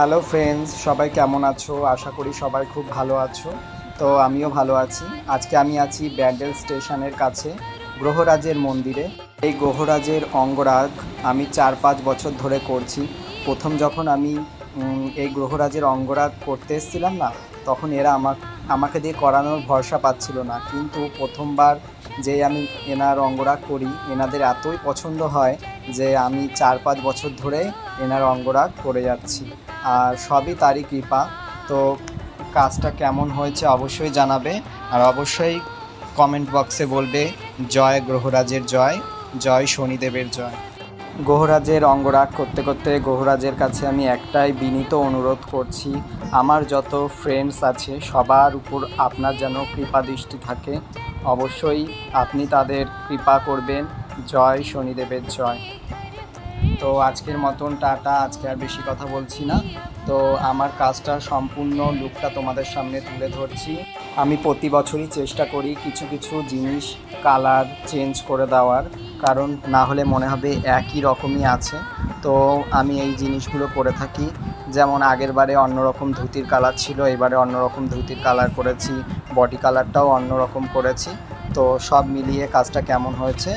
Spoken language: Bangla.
হ্যালো ফ্রেন্ডস সবাই কেমন আছো? আশা করি সবাই খুব ভালো আছো। তো আমিও ভালো আছি। আজকে আমি আছি ব্যান্ডেল স্টেশনের কাছে, গ্রহরাজের মন্দিরে। এই গ্রহরাজের অঙ্গরাগ আমি চার পাঁচ বছর ধরে করছি। প্রথম যখন আমি এই গ্রহরাজের অঙ্গরাগ করতে এসেছিলাম না, তখন এরা আমাক, আমাকে দিয়ে করানোর ভরসা পাচ্ছিল না। কিন্তু প্রথমবার যে আমি এনার অঙ্গরাগ করি, এনাদের এতই পছন্দ হয় যে আমি চার পাঁচ বছর ধরে এনার অঙ্গরাগ করে যাচ্ছি। আর সবই তারই কৃপা। তো কাজটা কেমন হয়েছে অবশ্যই জানাবে। আর অবশ্যই কমেন্ট বক্সে বলবে, জয় গ্রহরাজের জয় জয় শনিদেবের জয়। গ্রহরাজের অঙ্গরাগ করতে করতে গ্রহরাজের কাছে আমি একটাই বিনীত অনুরোধ করছি, আমার যত ফ্রেন্ডস আছে, সবার উপর আপনার যেন কৃপা দৃষ্টি থাকে। অবশ্যই আপনি তাদের কৃপা করবেন জয় শনিদেবের জয়। তো আজকের মতন টাটা, আজকে আর বেশি কথা বলছি না। তো আমার কাজটা সম্পূর্ণ লুকটা তোমাদের সামনে তুলে ধরছি। আমি প্রতি বছরই চেষ্টা করি কিছু কিছু জিনিস কালার চেঞ্জ করে দেওয়ার, কারণ না হলে মনে হবে একই রকমই আছে। তো আমি এই জিনিসগুলো করে থাকি। যেমন আগের বারে অন্যরকম ধুতির কালার ছিল, এবারে অন্যরকম ধুতির কালার করেছি, বডি কালারটাও অন্যরকম করেছি। তো সব মিলিয়ে কাজটা কেমন হয়েছে?